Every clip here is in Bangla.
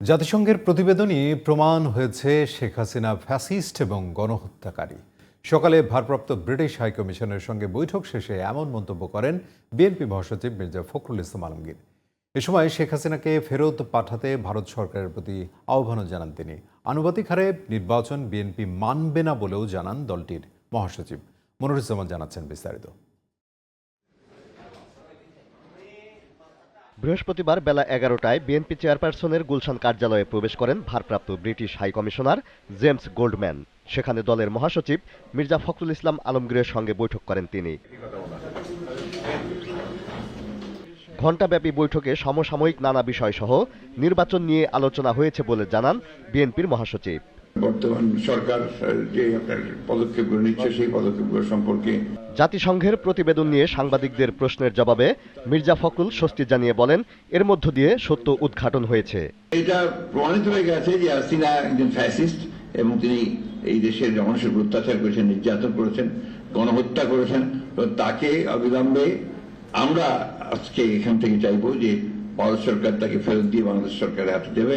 জাতিসংঘের প্রতিবেদনই প্রমাণ হয়েছে শেখ হাসিনা ফ্যাসিস্ট এবং গণহত্যাকারী। সকালে ভারপ্রাপ্ত ব্রিটিশ হাইকমিশনের সঙ্গে বৈঠক শেষে এমন মন্তব্য করেন বিএনপি মহাসচিব মির্জা ফখরুল ইসলাম আলমগীর। এ সময় শেখ হাসিনাকে ফেরত পাঠাতে ভারত সরকারের প্রতি আহ্বানও জানান তিনি। আনুপাতিক হারে নির্বাচন বিএনপি মানবে না বলেও জানান দলটির মহাসচিব। মনিরুজ্জামান জানাচ্ছেন বিস্তারিত। বৃহস্পতিবার বেলা এগারোটায় বিএনপি চেয়ারপারসনের গুলশান কার্যালয়ে প্রবেশ করেন ভারপ্রাপ্ত British high commissioner James Goldman. সেখানে দলের মহাসচিব মির্জা ফখরুল ইসলাম আলমগীরের সঙ্গে বৈঠক করেন তিনি। ঘণ্টাব্যাপী বৈঠকে সমসাময়িক নানা বিষয়সহ নির্বাচন নিয়ে আলোচনা হয়েছে বলে জানান বিএনপির মহাসচিব। বর্তমান সরকার যে পদক্ষেপগুলো নিচ্ছে সেই পদক্ষেপগুলো সম্পর্কে। জাতিসংঘের প্রতিবেদন নিয়ে সাংবাদিকদের প্রশ্নের জবাবে মির্জা ফখরুল স্বস্তি জানিয়ে বলেন এর মধ্য দিয়ে সত্য উদ্ঘাটন হয়েছে। এটা প্রমাণিত হয়ে গেছে যে হাসিনা একজন ফ্যাসিস্ট এবং তিনি এই দেশের মানুষের অত্যাচার করেছেন নির্যাতন করেছেন গণহত্যা করেছেন। তো তাকে অবিলম্বে আমরা আজকে এখান থেকে চাইব যে ভারত সরকার তাকে ফেরত দিয়ে বাংলাদেশ সরকারের হাতে দেবে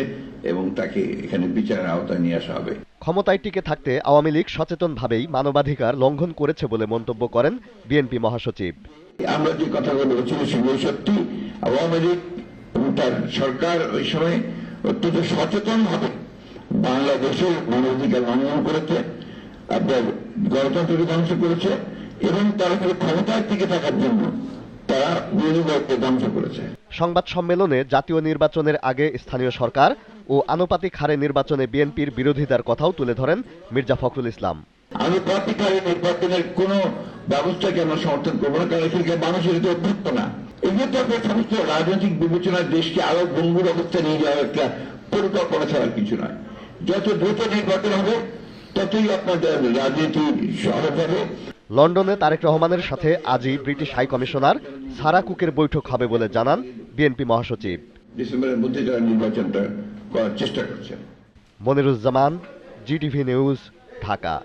এবং তাকে এখানে বিচারের আওতায় নিয়ে আসা হবে। ক্ষমতায় টিকে থাকতে আওয়ামী লীগ সচেতনভাবেই মানবাধিকার লঙ্ঘন করেছে বলে মন্তব্য করেন বিএনপি মহাসচিব। আমরা যে কথাগুলো বলছিলাম সেগুলো সত্যি। আওয়ামী লীগ তার সরকার ওই সময় অত্যন্ত সচেতন ভাবে বাংলাদেশের মানবাধিকার লঙ্ঘন করেছে আপনার গণতন্ত্রকে ধ্বংস করেছে এবং তারা ক্ষমতায় টিকে থাকার জন্য তারা বিরোধীদলকে ধ্বংস করেছে। সংবাদ সম্মেলনে জাতীয় নির্বাচনের আগে স্থানীয় সরকার ও আনুপাতিক হারে নির্বাচনে বিএনপির বিরোধিতার কথাও তুলে ধরেন মির্জা ফখরুল ইসলাম। আমি প্রতিকারে নির্বাচনের কোন ব্যবস্থাকে আমরা সমর্থন করব না কারণ এখানকার মানুষের এটা অভ্যস্ত না তো আপনার সমস্ত রাজনৈতিক বিবেচনায় দেশকে আরও ভঙ্গুর অবস্থা নিয়ে যাওয়ার একটা পরিকল্পনা ছাড়ার কিছু নয়। যত দ্রুত নির্বাচন হবে ততই আপনাদের রাজনীতি সহজ হবে। লন্ডনে তারেক রহমানের সাথে আজই ব্রিটিশ হাই কমিশনার সারা কুকের বৈঠক হবে বলে জানান বিএনপি মহাসচিব। ডিসেম্বরের মধ্যে যারা নির্বাচনটা করার চেষ্টা করছেন মনিরুজ্জামান জিটিভি নিউজ ঢাকা।